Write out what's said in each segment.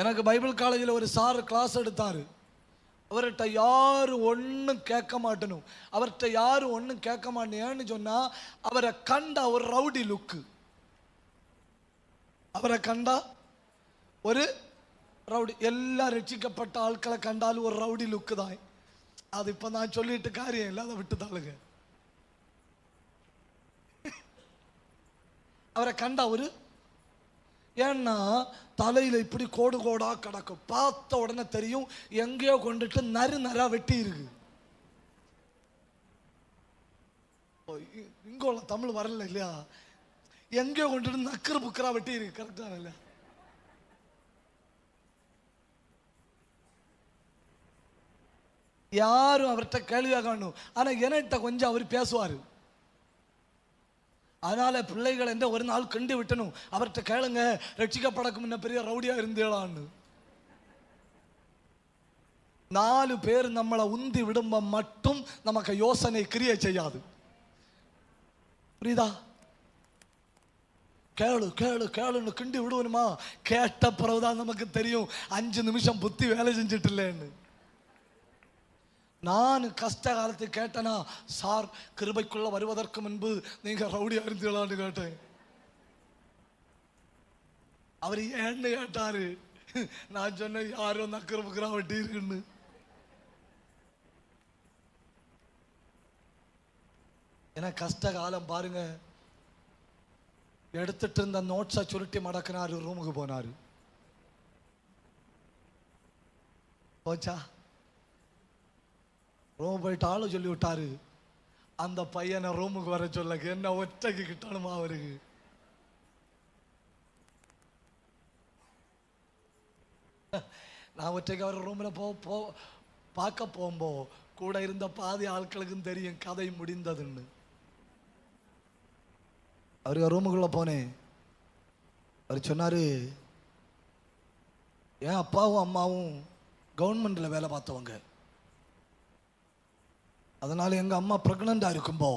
எனக்கு பைபிள் காலேஜில் ஒரு சார் கிளாஸ் எடுத்தார். அவர்கிட்ட யாரும் ஒன்றும் கேட்க மாட்டணும். அவர்கிட்ட யாரும் ஒன்றும் கேட்க மாட்டேன்னு சொன்னால் அவரை கண்டா ஒரு ரவுடி லுக்கு அவரை கண்டா ஒரு ரவுடி எல்லாம் ரட்சிக்கப்பட்ட ஆட்களை கண்டாலும் ஒரு ரவுடி லுக்கு தான். அது இப்போ நான் சொல்லிட்டு காரியம் இல்லை அதை விட்டு தாளுங்க அவரை கண்டா ஒரு ஏன்னா தலையில் இப்படி கோடு கோடாக கிடக்கும். பார்த்த உடனே தெரியும் எங்கேயோ கொண்டுட்டு நறு நரா வெட்டி இருக்கு. இங்கே இ- உள்ள தமிழ் வரல இல்லையா? எங்கேயோ கொண்டுட்டு நக்கரு புக்கரா வெட்டி இருக்கு. கரெக்டாக இல்லையா? யாரும் அவர்கிட்ட கேள்வியாக வேணும் ஆனால் என்கிட்ட கொஞ்சம் அவர் பேசுவார். அதனால பிள்ளைகள் எந்த ஒரு நாள் கண்டு விட்டணும். அவர்கிட்ட கேளுங்க ரட்சிக்கப்படக்கும் முன்ன பெரிய ரவுடியா இருந்தேளான்னு நாலு பேர் நம்மளை உந்தி விடும்ப மட்டும் நமக்கு யோசனை கிரியை செய்யாது. புரியுதா? கேளு கேளு கேளுன்னு கிண்டி விடுவனுமா? கேட்ட பிறகுதான் நமக்கு தெரியும். அஞ்சு நிமிஷம் புத்தி வேலை செஞ்சிட்டு இல்லைன்னு. நான் கஷ்ட காலத்து கேட்டனா? சார் கிருபைக்குள்ள வருவதற்கு முன்பு நீங்க ரவுடியா இருந்தீங்களான்னு கேட்டேன். அவர் ஏன்னு கேட்டாரு. நான் சொன்னேன் யாரும் அந்த புக்கரா வெட்டி இருக்குன்னு? ஏன்னா கஷ்ட காலம் பாருங்க. எடுத்துட்டு இருந்த நோட்ஸை சுருட்டி மடக்கினாரு ரூமுக்கு போனாரு. போச்சா? ரூம் போயிட்டு ஆளு சொல்லி விட்டாரு. அந்த பையனை ரூமுக்கு வர சொல்ல என்ன ஒற்றைக்கு கிட்டணுமா அவருக்கு? நான் ஒற்றைக்கு அவர் ரூமில் போ போ பார்க்க போகும்போ கூட இருந்த பாதி ஆட்களுக்கும் தெரியும் கதை முடிந்ததுன்னு. அவருக்கு ரூமுக்குள்ள போனேன். அவர் சொன்னாரு என் அப்பாவும் அம்மாவும் கவர்மெண்ட்ல வேலை பார்த்தவங்க. அதனால எங்க அம்மா பிரெக்னண்டா இருக்கும்போ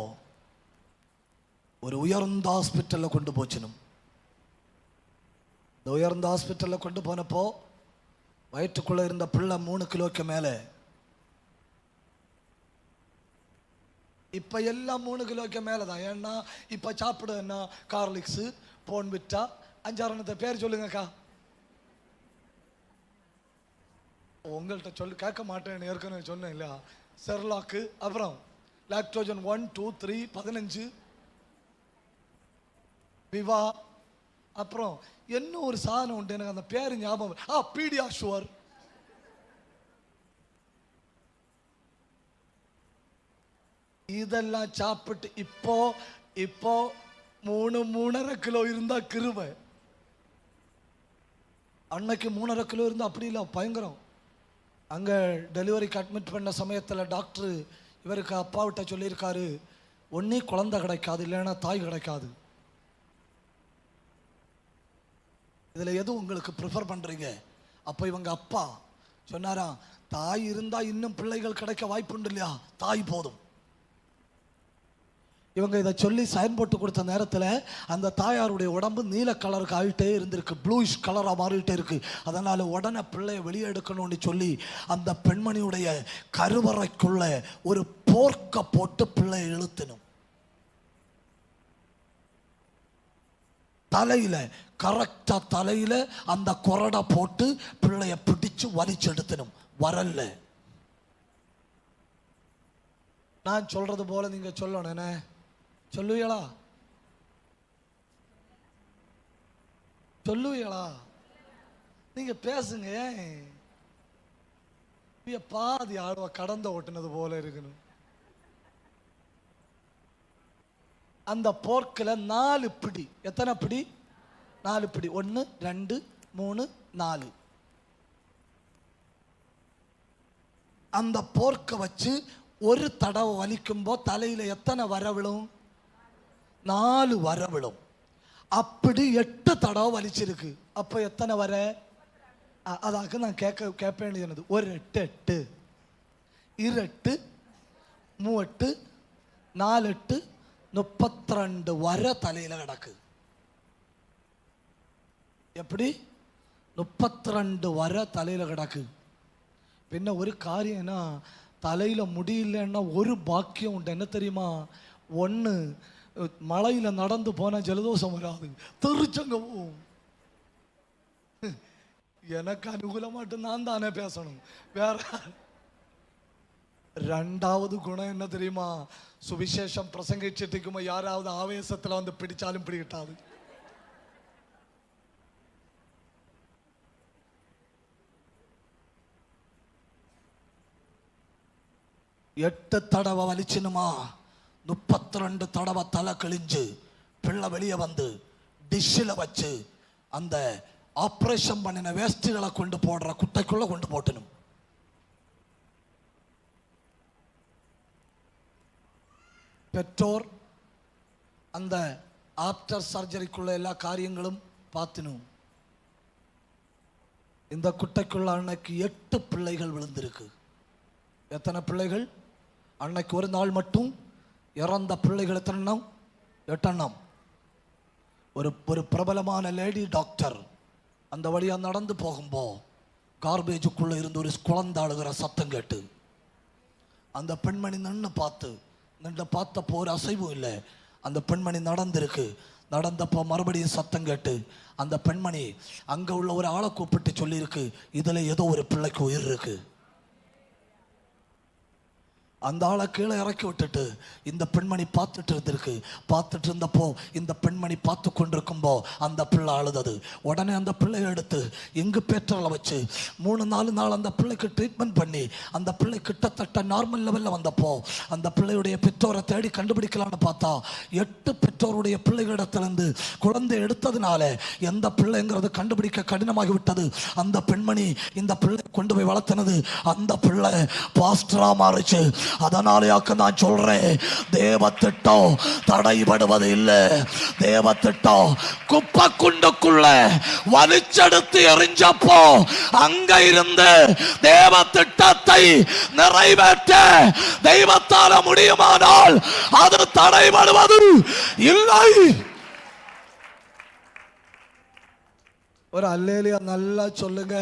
ஒரு உயர்ந்த ஹாஸ்பிட்டலில் கொண்டு போச்சினும் இந்த உயர்ந்த ஹாஸ்பிட்டலில் கொண்டு போனப்போ வயிற்றுக்குள்ள இருந்த பிள்ளை மூணு கிலோக்கு மேலே. இப்ப எல்லாம் மூணு கிலோக்கு மேலே தான் ஏன்னா இப்ப சாப்பிட என்ன கார்லிக்ஸ் போன்விட்டா அஞ்சாரணத்தை பேர் சொல்லுங்கக்கா. உங்கள்கிட்ட சொல்லி கேட்க மாட்டேன் ஏற்கனவே சொன்னேன் இல்லையா? செர்லாக்கு அப்புறம் லாக்டோஜன் ஒன் டூ த்ரீ பதினஞ்சு. விவா அப்புறம் என்ன ஒரு சாதனம் உண்டு? எனக்கு அந்த பேர் ஞாபகம் ஆ பீடியா ஷுவர் இதெல்லாம் சாப்பிட்டு இப்போ இப்போ மூணு மூணரை கிலோ இருந்தா கிருவை. அன்னைக்கு மூணரை கிலோ இருந்தா அப்படி இல்லை பயங்கரம். அங்கே டெலிவரிக்கு அட்மிட் பண்ண சமயத்தில் டாக்டர் இவருக்கு அப்பாவிட்ட சொல்லியிருக்காரு ஒன்றே குழந்தை கிடைக்காது இல்லைன்னா தாய் கிடைக்காது. இதில் எது உங்களுக்கு ப்ரிஃபர் பண்ணுறீங்க அப்போ இவங்க அப்பா சொன்னாராம் தாய் இருந்தால் இன்னும் பிள்ளைகள் கிடைக்க வாய்ப்புண்டு இல்லையா? தாய் போதும். இவங்க இதை சொல்லி சைன் போட்டு கொடுத்த நேரத்தில் அந்த தாயாருடைய உடம்பு நீல கலருக்கு ஆகிட்டே இருந்திருக்கு. ப்ளூஷ் கலராக மாறிட்டே இருக்கு. அதனால் உடனே பிள்ளையை வெளியே எடுக்கணும்னு சொல்லி அந்த பெண்மணியுடைய கருவறைக்குள்ள ஒரு போர்க்க போட்டு பிள்ளையை இழுத்தணும். தலையில் கரெக்டாக தலையில் அந்த கொரடை போட்டு பிள்ளைய பிடிச்சு வலிச்சு எடுத்தணும் வரல நான் சொல்கிறது போல் நீங்கள் சொல்லணும் என்ன? சொல்லுவீங்களா சொல்லுவீங்களா நீங்க பேசுங்க. பாதி ஆடுவ கடந்த ஓட்டுனது போல இருக்கணும். அந்த போர்க்கில் நாலு பிடி. எத்தனை பிடி? நாலு பிடி. ஒன்று ரெண்டு மூணு நாலு. அந்த போர்க்கை வச்சு ஒரு தடவை வலிக்கும்போ தலையில் எத்தனை வர விழும்? நாலு வர விழும் அப்படி எட்டு தடவை வலிச்சிருக்கு. அப்போ எத்தனை வர? அதாக்கு நான் கேட்க கேட்ப வேண்டியது ஒரு எட்டு எட்டு. இரு எட்டு மூவெட்டு நாலெட்டு எட்டு முப்பத்தி ரெண்டு வர தலையில் கிடக்கு. எப்படி? முப்பத்திரெண்டு வர தலையில் கிடக்கு. பின்ன ஒரு காரியம் என்ன? தலையில முடியலன்னா ஒரு பாக்கியம் உண்டு. என்ன தெரியுமா? ஒன்று மழையில நடந்து போனால் ஜலதோஷம் வராது. தெரிச்சங்க போகும். எனக்கு அனுகூலமாட்டு நான் தானே பேசணும். வேற ரெண்டாவது குணம் என்ன தெரியுமா? சுவிசேஷம் பிரசங்கிச்சிட்டு இருக்கும்போது யாராவது ஆவேசத்தில் வந்து பிடிச்சாலும் பிடிக்கிட்டாது. எட்டு தடவை வலிச்சினுமா? முப்பத்தி ரெண்டு தடவை தலை கிழிஞ்சு பிள்ளை வெளியே வந்து டிஷ்ஷில் வச்சு அந்த ஆப்ரேஷன் பண்ணின வேஸ்ட்டுகளை கொண்டு போடுற குட்டைக்குள்ளே கொண்டு போட்டணும். பெற்றோர் அந்த ஆஃப்டர் சர்ஜரிக்குள்ள எல்லா காரியங்களும் பார்த்தினும் இந்த குட்டைக்குள்ள அன்னைக்கு எட்டு பிள்ளைகள் விழுந்திருக்கு. எத்தனை பிள்ளைகள்? அன்னைக்கு ஒரு நாள் மட்டும் இறந்த பிள்ளைகள் எத்தனை எண்ணம்? எட்டெண்ணம் ஒரு ஒரு பிரபலமான லேடி டாக்டர் அந்த வழியாக நடந்து போகும்போ கார்பேஜுக்குள்ளே இருந்து ஒரு குழந்தை அழுகிற சத்தம் கேட்டு அந்த பெண்மணி நின்று பார்த்து நின்று பார்த்தப்போ ஒரு அசைவும் இல்லை. அந்த பெண்மணி நடந்திருக்கு. நடந்தப்போ மறுபடியும் சத்தம் கேட்டு அந்த பெண்மணி அங்கே உள்ள ஒரு ஆளை கூப்பிட்டு சொல்லியிருக்கு இதில் ஏதோ ஒரு பிள்ளைக்கு உயிர் இருக்குது அந்த ஆளை கீழே இறக்கி விட்டுட்டு இந்த பெண்மணி பார்த்துட்டு இருந்திருக்கு. பார்த்துட்டு இருந்தப்போ இந்த பெண்மணி பார்த்து கொண்டிருக்கும்போ அந்த பிள்ளை அழுதது. உடனே அந்த பிள்ளையை எடுத்து எங்கு பேற்றலை வச்சு மூணு நாலு நாள் அந்த பிள்ளைக்கு ட்ரீட்மெண்ட் பண்ணி அந்த பிள்ளை கிட்டத்தட்ட நார்மல் லெவலில் வந்தப்போ அந்த பிள்ளையுடைய பெற்றோரை தேடி கண்டுபிடிக்கலான்னு பார்த்தா எட்டு பெற்றோருடைய பிள்ளைகளிடத்திலிருந்து குழந்தை எடுத்ததுனால எந்த பிள்ளைங்கிறது கண்டுபிடிக்க கடினமாகி விட்டது அந்த பெண்மணி இந்த பிள்ளை கொண்டு போய் வளர்த்தினது. அந்த பிள்ளை பாஸ்டராக மாறிச்சு. அதனாலேயாக்க நான் சொல்றேன் தேவ திட்டம் தடைபடுவது இல்லை. தேவ திட்டம் குப்பை குண்டுக்குள்ள வலிச்செடுத்து எரிஞ்சப்போ அங்க இருந்து தேவ திட்டத்தை நிறைவேற்ற தெய்வத்தால முடியுமானால் அது தடைபடுவது இல்லை. ஒரு அல்லேலியா நல்லா சொல்லுங்க.